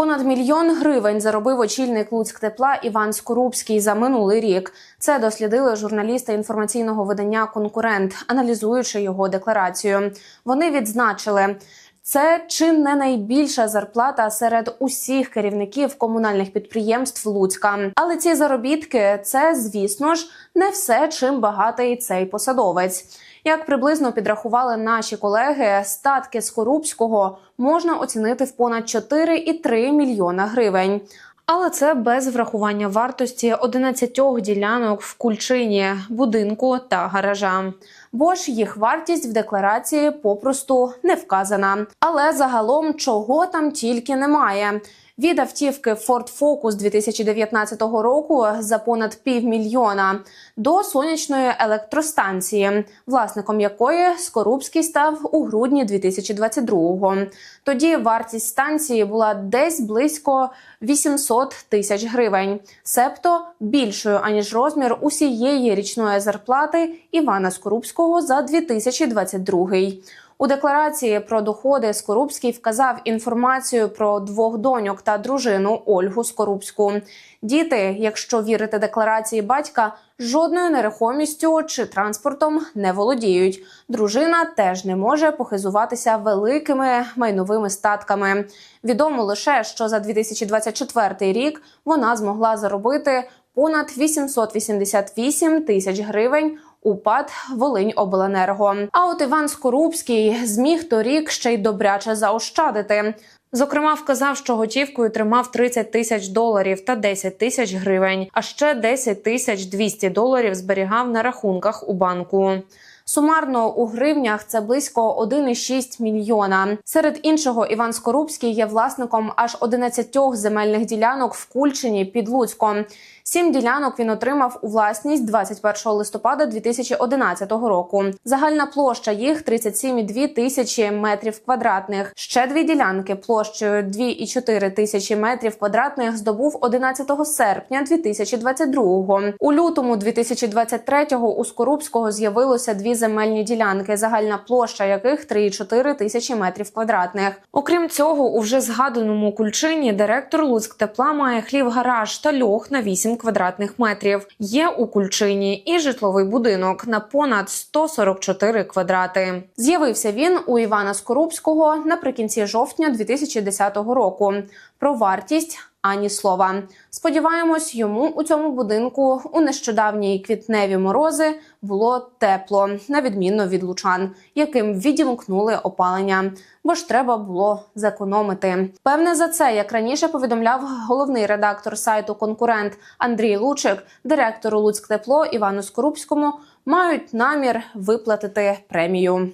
Понад мільйон гривень заробив очільник Луцьк тепла Іван Скорубський за минулий рік. Це дослідили журналісти інформаційного видання Конкурент, аналізуючи його декларацію. Вони відзначили. Це чи не найбільша зарплата серед усіх керівників комунальних підприємств Луцька. Але ці заробітки це, звісно ж, не все, чим багатий цей посадовець. Як приблизно підрахували наші колеги, статки Скорубського можна оцінити в понад 4,3 мільйона гривень. Але це без врахування вартості 11 ділянок в Кульчині, будинку та гаража. Бо ж їх вартість в декларації попросту не вказана. Але загалом чого там тільки немає. Від автівки Ford Focus 2019 року за понад півмільйона до сонячної електростанції, власником якої Скорубський став у грудні 2022-го. Тоді вартість станції була десь близько 800 тисяч гривень, себто більшою аніж розмір усієї річної зарплати Івана Скорубського за 2022. У декларації про доходи Скорубський вказав інформацію про двох доньок та дружину Ольгу Скорубську. Діти, якщо вірити декларації батька, жодною нерухомістю чи транспортом не володіють. Дружина теж не може похизуватися великими майновими статками. Відомо лише, що за 2024 рік вона змогла заробити понад 888 тисяч гривень. У ПАД Волиньобленерго. А от Іван Скорубський зміг торік ще й добряче заощадити. Зокрема, вказав, що готівкою тримав 30 тисяч доларів та 10 тисяч гривень, а ще 10 тисяч 200 доларів зберігав на рахунках у банку. Сумарно у гривнях це близько 1,6 мільйона. Серед іншого, Іван Скорубський є власником аж 11 земельних ділянок в Кульчині під Луцьком. Сім ділянок він отримав у власність 21 листопада 2011 року. Загальна площа їх 37,2 тисячі метрів квадратних. Ще дві ділянки площею 2,4 тисячі метрів квадратних здобув 11 серпня 2022-го. У лютому 2023-го у Скорубського з'явилося дві земельні ділянки, загальна площа яких 3,4 тисячі метрів квадратних. Окрім цього, у вже згаданому кульчині директор Луцьк тепла має хлів гараж та льох на 8 квадратних метрів. Є у кульчині і житловий будинок на понад 144 квадрати. З'явився він у Івана Скорубського наприкінці жовтня 2010 року. Про вартість ані слова. Сподіваємось, йому у цьому будинку у нещодавні квітневі морози було тепло, на відміну від лучан, яким відімкнули опалення, бо ж треба було зекономити. Певне за це, як раніше повідомляв головний редактор сайту Конкурент Андрій Лучик, директору Луцьктепло Івану Скорубському мають намір виплатити премію.